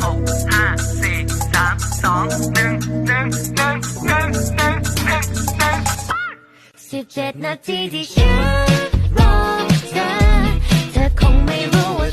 หกห้าสี่สามสองหนึ่งหนึ่งหนึ่งหนึ่งหนึ่งหนึ่งหนึ่งสิบเจ็ดนาทีที่ฉันรอเธอเธอคงไม่รู้ว่า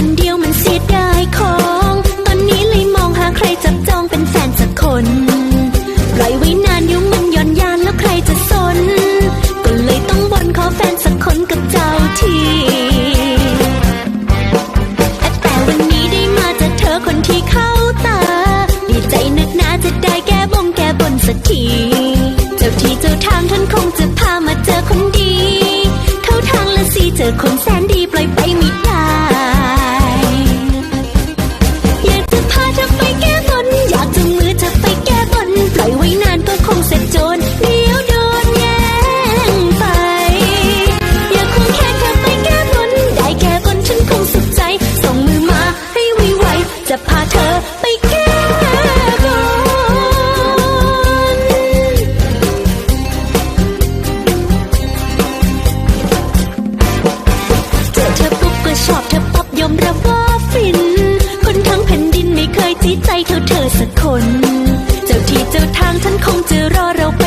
คนเดียวมันเสียดายขงตอนนี้เลยมองหาใครจับจองเป็นแฟนสักคน ปล่อยไว้นานยุ่งมันย่อนยานแล้วใครจะสน ก็เลยต้องบนขอแฟนสักคนกับเจ้าทีแต่วันนี้ได้มาจากเธอคนที่เข้าตา ดีใจนักหนาจะได้แก้บงแก้บนสักที เจ้าทีเจ้าทางท่านคงจะพามาเจอคนดี เข้าทางละสิเจอคนแสนดีปล่อยไปมี ที่ใจเท่เธอสักคน เจ้าที่เจ้าทางฉันคงจะรอเราไป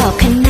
talking